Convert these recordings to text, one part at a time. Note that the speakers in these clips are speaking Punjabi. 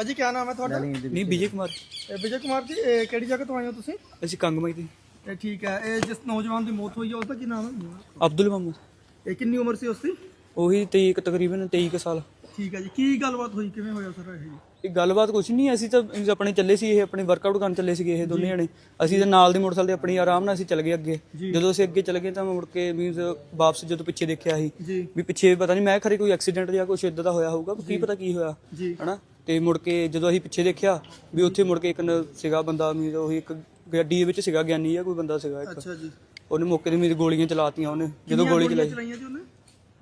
ਭਾਜੀ ਕੀ ਨਾਮ ਹੈ ਤੁਹਾਡਾ? ਨਹੀਂ ਵਿਜੇ ਕੁਮਾਰ। ਇਹ ਵਿਜੇ ਕੁਮਾਰ ਜੀ ਇਹ ਕਿਹੜੀ ਜਗ੍ਹਾ ਤੋਂ ਆਏ ਹੋ ਤੁਸੀਂ? ਅਸੀਂ ਕੰਗਮਾਈ ਤੇ। ਇਹ ਠੀਕ ਹੈ ਇਹ ਜਿਸ ਨੌਜਵਾਨ ਦੀ ਮੌਤ ਹੋਈ ਹੈ ਉਸ ਦਾ ਕੀ ਨਾਮ ਹੈ? ਅਬਦੁਲ ਮੁਹੰਮਦ ਇਹ ਕਿੰਨੀ ਉਮਰ ਸੀ ਉਸ ਦੀ ਉਹੀ 23 ਕੁ ਤਕਰੀਬਨ 23 ਕੁ ਸਾਲ। ਠੀਕ ਹੈ ਜੀ ਕੀ ਗੱਲਬਾਤ ਹੋਈ ਕਿਵੇਂ ਹੋਇਆ ਸਰ ਇਹ? ਇਹ ਗੱਲਬਾਤ ਕੁਛ ਨਹੀਂ ਅਸੀਂ ਤਾਂ ਆਪਣੇ ਚੱਲੇ ਸੀ ਇਹ ਆਪਣੇ ਵਰਕਆਊਟ ਕਰਨ ਚੱਲੇ ਸੀਗੇ ਇਹ ਦੋਨੇ ਜਣੇ। ਅਸੀਂ ਤਾਂ ਨਾਲ ਦੇ ਮੋਟਰਸਾਈਕਲ ਤੇ ਆਪਣੀ ਆਰਾਮ ਨਾਲ ਅਸੀਂ ਚੱਲ ਗਏ ਅੱਗੇ। ਜਦੋਂ ਅਸੀਂ ਅੱਗੇ ਚੱਲ ਗਏ ਤਾਂ ਮੁੜ ਕੇ ਮੀਨਸ ਵਾਪਸ ਜਦੋਂ ਪਿੱਛੇ ਦੇਖਿਆ ਸੀ ਵੀ ਪਿੱਛੇ ਪਤਾ ਨਹੀਂ ਮੈਂ ਖਰੇ ਕੋਈ ਐਕਸੀਡੈਂਟ ਜਾਂ ਕੁਛ ਇਦਾਂ ਦਾ ਹੋਇਆ ਹੋਊਗਾ ਕੀ ਪਤਾ ਕੀ ਹੋਇਆ ਹਨਾ? ਤੇ ਮੁੜ ਕੇ ਜਦੋਂ ਅਸੀਂ ਪਿੱਛੇ ਦੇਖਿਆ ਵੀ ਉੱਥੇ ਮੁੜ ਕੇ ਇੱਕ ਨ- ਸੀਗਾ ਬੰਦਾ ਮੀਨਸ ਉਹੀ ਇੱਕ ਗੱਡੀ ਦੇ ਵਿੱਚ ਸੀਗਾ ਗਿਆਨੀ ਜਾਂ ਕੋਈ ਬੰਦਾ ਸੀਗਾ ਇੱਕ। ਅੱਛਾ ਜੀ। ਉਹਨੇ ਮੌਕੇ ਤੇ ਮੀਨਸ ਗੋਲੀਆਂ ਚਲਾਤੀਆਂ ਉਹਨੇ। ਜਦੋਂ ਕਿੰਨੀਆਂ ਗੋਲੀ ਗੋਲੀਆਂ ਚਲਾਈ। ਚਲਾਈਆਂ ਜੀ ਉਹਨੇ?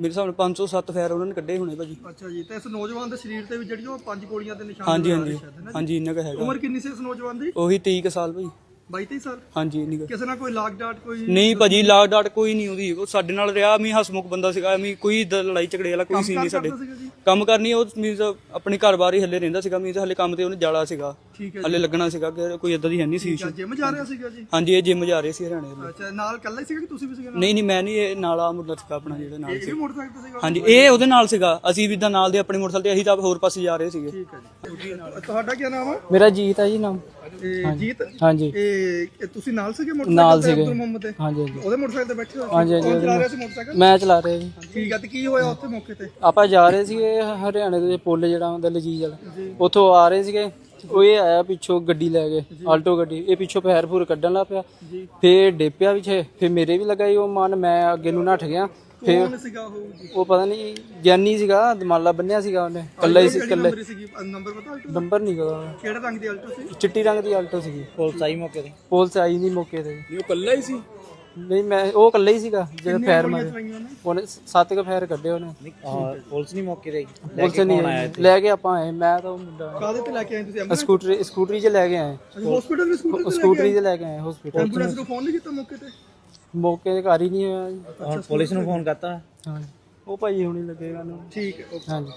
ਮੇਰੇ ਹਿਸਾਬ ਨਾਲ 507 ਫਾਇਰ ਉਹਨਾਂ ਨੇ ਕੱਢੇ ਹੋਣੇ ਭਾਜੀ। ਅੱਛਾ ਜੀ ਤੇ ਇਸ ਨੌਜਵਾਨ ਦੇ ਸਰੀਰ ਤੇ ਵੀ ਜਿਹੜੀਆਂ ਉਹ ਪੰਜ ਗੋਲੀਆਂ ਦੇ ਨਿਸ਼ਾਨ ਹਾਂਜੀ ਨਜ਼ਰ ਆ ਰਹੇ ਹਾਂਜੀ। ਸ਼ਾਇਦ, ਹੈ ਨਾ? ਹਾਂਜੀ ਇੰਨਾ ਕੁ ਹੈਗਾ। ਉਮਰ ਕਿੰਨੀ ਸੀ ਇਸ ਨੌਜਵਾਨ ਦੀ? ਉਹੀ 23 ਕੁ ਸਾਲ ਭਾਜੀ। 22 23 ਸਾਲ? ਹਾਂਜੀ ਇੰਨੀ ਕੁ। ਕਿਸੇ ਨਾਲ ਕੋਈ ਲਾਗ ਡਾਟ ਕੋਈ ਨਹੀਂ ਭਾਜੀ ਲਾਗ ਡਾਟ ਕੋਈ ਨਹੀਂ ਉਹਦੀ। ਉਹ ਸਾਡੇ ਨਾਲ ਰਿਹਾ ਮੀ ਹਸਮੁਖ ਬੰਦਾ ਸੀਗਾ ਮੀ ਕੋਈ ਏਦਾਂ ਲੜਾਈ ਝਗੜੇ ਵਾਲਾ ਕੋਈ ਸੀ ਨਹੀਂ ਸਾਡੇ ਕਰਦਾ ਸੀਗਾ ਜੀ? ਕੰਮ ਕਰਨੀ ਉਹ ਮੀਨਸ ਆਪਣੇ ਘਰ-ਬਾਰ ਹੀ ਹੱਲੇ ਰਹਿੰਦਾ ਸੀਗਾ ਮੀਨਸ ਹੱਲੇ ਕੰਮ ਤੇ ਉਹਨੇ ਜਾਲਾ ਸੀਗਾ। ਠੀਕ ਹੈ ਹੱਲੇ ਲੱਗਣਾ ਸੀਗਾ ਕਿ ਕੋਈ ਏਦਾਂ ਦੀ ਹੈ ਨਹੀਂ ਸੀ। ਜੀ ਜਿਮ ਜਾ ਰਿਹਾ ਸੀਗਾ ਜੀ? ਹਾਂਜੀ ਇਹ ਜਿਮ ਜਾ ਰਹੇ ਸੀ ਹਰਿਆਣੇ ਦੇ। ਅੱਛਾ ਨਾਲ ਇਕੱਲਾ ਹੀ ਸੀਗਾ ਕਿ ਤੁਸੀਂ ਵੀ ਸੀਗੇ ਨਾਲ? ਨਹੀਂ ਨਹੀਂ ਮੈਂ ਨਹੀਂ ਇਹ ਨਾਲ ਆ ਮੁੰਡਾ ਸੀਗਾ ਆਪਣਾ ਜਿਹੜਾ ਨਾਲ ਇਹ ਵੀ ਮੋਟਰਸਾਈਕਲ ਤੇ ਸੀਗਾ? ਹਾਂਜੀ ਇਹ ਉਹਦੇ ਨਾਲ ਸੀਗਾ। ਅਸੀਂ ਵੀ ਇਦਾਂ ਨਾਲ ਦੇ ਆਪਣੇ ਮੋਟਰਸਾਈਕਲ ਤੇ ਅਸੀਂ ਤਾਂ ਹੋਰ ਪਾਸੇ ਜਾ ਰਹੇ ਸੀਗੇ। ਠੀਕ ਹੈ ਜੀ। ਤੁਹਾਡਾ ਕੀ ਨਾਮ ਹੈ ਮੇਰਾ ਜੀਤ ਹੈ ਜੀ ਨਾਮ। ਇਹ ਜੀਤ ਹਾਂਜੀ। ਇਹ ਤੁਸੀਂ ਨਾਲ ਸੀਗੇ ਮੋਟਰਸਾਈਕਲ ਤੇ। ਅਬਦੁਲ ਮੁਹੰਮਦ ਦੇ? ਹਾਂਜੀ ਹਾਂਜੀ। ਉਹਦੇ ਮੋਟਰਸਾਈਕਲ ਤੇ ਬੈਠੇ ਹੋਏ ਸੀ? ਹਾਂਜੀ, ਹਾਂਜੀ, ਕੌਣ ਚਲਾ ਰਿਹਾ ਸੀ ਮੋਟਰਸਾਈਕਲ? ਮੈਂ ਚਲਾ ਰਿਹਾ ਜੀ। ਠੀਕ ਹੈ ਤੇ ਕੀ ਹੋਇਆ ਉੱਥੇ ਮੌਕੇ ਤੇ? ਆਪਾਂ ਜਾ ਰਹੇ ਸੀਗੇ ਹਰਿਆਣੇ ਦੇ ਪੁੱਲ ਜਿਹੜਾ ਹੁੰਦਾ ਲਜੀਜ ਵਾਲਾ ਉੱਥੋਂ ਆ ਰਹੇ ਸੀਗੇ ਉਹ ਇਹ ਆਇਆ ਪਿੱਛੋਂ ਗੱਡੀ ਲੈ ਕੇ ਆਲਟੋ ਗੱਡੀ ਇਹ ਪਿੱਛੋਂ ਪੈਰ ਫੂਰ ਕੱਢਣ ਲੱਗ ਪਿਆ। ਫੇਰ ਡੇਪਿਆ ਪਿੱਛੇ ਫੇਰ ਮੇਰੇ ਵੀ ਲੱਗਾ ਜੀ ਉਹ ਮਨ ਮੈਂ ਅੱਗੇ ਨੂੰ ਨੱਠ ਗਿਆ। ਫੇਰ ਉਹ? ਪਤਾ ਨਹੀਂ ਗਿਆਨੀ ਸੀਗਾ ਦਮਾਲਾ ਬੰਨਿਆ ਸੀਗਾ ਉਹਨੇ ਕੱਲਾ ਹੀ ਸੀ ਕੱਲਾ ਨੰਬਰ ਪਤਾ ਆਲਟੋ ਨੰਬਰ ਨਹੀਂ ਪਤਾ ਕਿਹੜੇ ਰੰਗ ਦੀ ਆਲਟੋ ਸੀ? ਚਿੱਟੀ ਰੰਗ ਦੀ ਆਲਟੋ ਸੀਗੀ। ਪੁਲਿਸ ਆਈ ਮੌਕੇ ਤੇ। ਪੁਲਿਸ ਆਈ ਨਹੀਂ ਮੌਕੇ ਤੇ। ਉਹ ਇਕੱਲਾ ਹੀ ਸੀ? ਨਹੀਂ ਮੈਂ ਉਹ ਕੱਲਾ ਹੀ ਸੀਗਾ ਜਿਹੜਾ ਫੈਰ ਮਾਰੇ ਉਹਨੇ? ਸੱਤ ਕ ਫੈਰ ਕੱਢੇ ਉਹਨੇ। ਪੁਲਿਸ ਨਹੀਂ ਮੌਕੇ ਤੇ ਪੁਲਿਸ ਨਹੀਂ ਆਈ। ਲੈ ਕੇ ਆਪਾਂ ਆਏ ਮੈਂ ਤਾਂ ਉਹ ਮੁੰਡਾ ਕਾਹਦੇ ਤੇ ਲੈ ਕੇ ਆਏ ਤੁਸੀਂ? ਸਕੂਟਰੀ ਸਕੂਟਰੀ 'ਚ ਲੈ ਕੇ ਆਏ। ਹਸਪੀਟਲ ਵਿੱਚ ਸਕੂਟਰ ਸਕੂਟਰੀ 'ਚ ਲੈ ਕੇ ਆਏ ਹਸਪੀਟਲ ਐਂਬੂਲੈਂਸ ਨੂੰ ਫੋਨ ਨਹੀਂ ਕੀਤਾ ਮੌਕੇ ਤੇ? ਮੌਕੇ ਤੇ ਘਰ ਹੀ ਨਹੀਂ ਹੋਇਆ ਜੀ। ਹੁਣ ਪੁਲਿਸ ਨੂੰ ਫੋਨ ਕਰਤਾ? ਹਾਂਜੀ ਉਹ ਭਾਈ ਹੁਣੀ ਲੱਗੇਗਾ ਨਾ। ਠੀਕ ਹੈ ਓਕੇ ਹਾਂਜੀ।